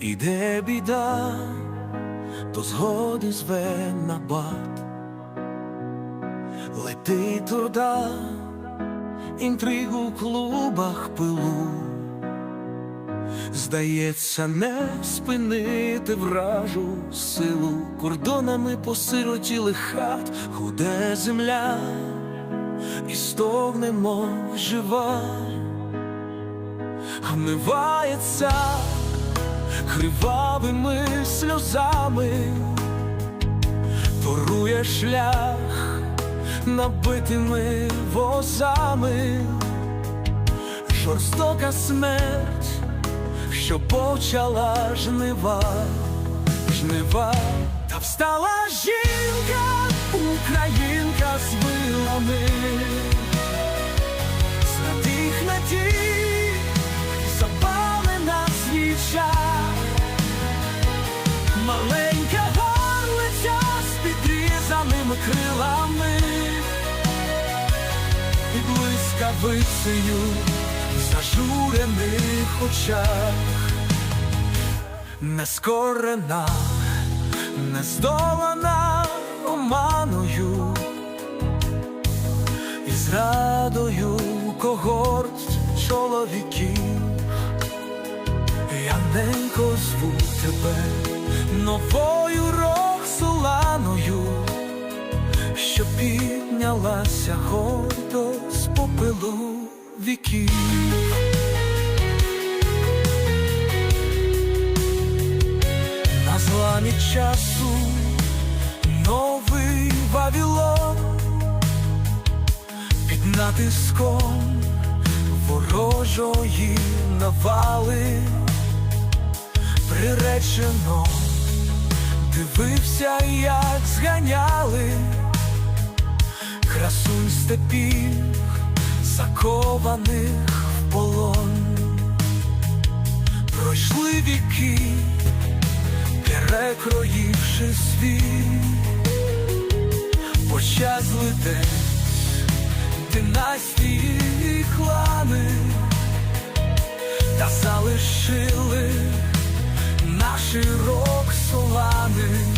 Іде біда, то згоди зве на бат, летить труда, інтригу в клубах пилу. Здається, не спинити вражу силу. Кордонами посиротіли хат, худе земля, і стогнемо жива, вмивається кривавими сльозами, торує шлях набитими возами, жорстока смерть що почала жнива, жнива, та встала жінка, українка з вилами, підрізаними крилами, і блискавицею зажурених очах, нескорена, не здолана оманою, і зрадою когорт чоловіків, я ненько зву тебе новою піднялася гордо з попелу віків. На зламі часу новий Вавилон під натиском ворожої навали приречено дивився, як зганяли красунь степів, закованих в полон, пройшли віки перекроївши світ, почазли десь династії і клани, та залишили наші рок-солани в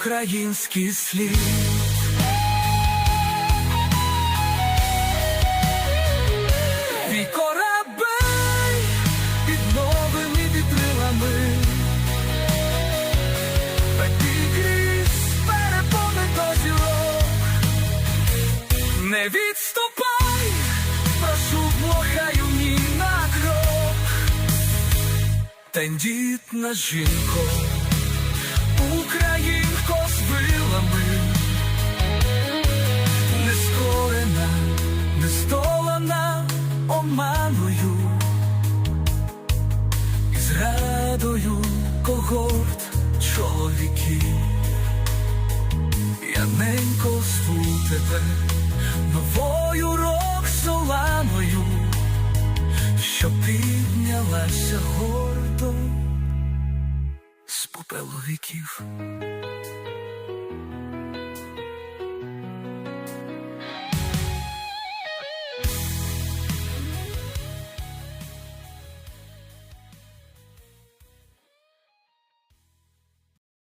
український слід. Твій корабель під новими вітрилами, крізь перепони до зірок. Не відступай, прошу, блохаю ні на крок. Тендітна жінко, оманою, і зрадою когорт чоловіків. Я ненько зву тебе новою Роксоланою, що піднялася гордо з попелу віків.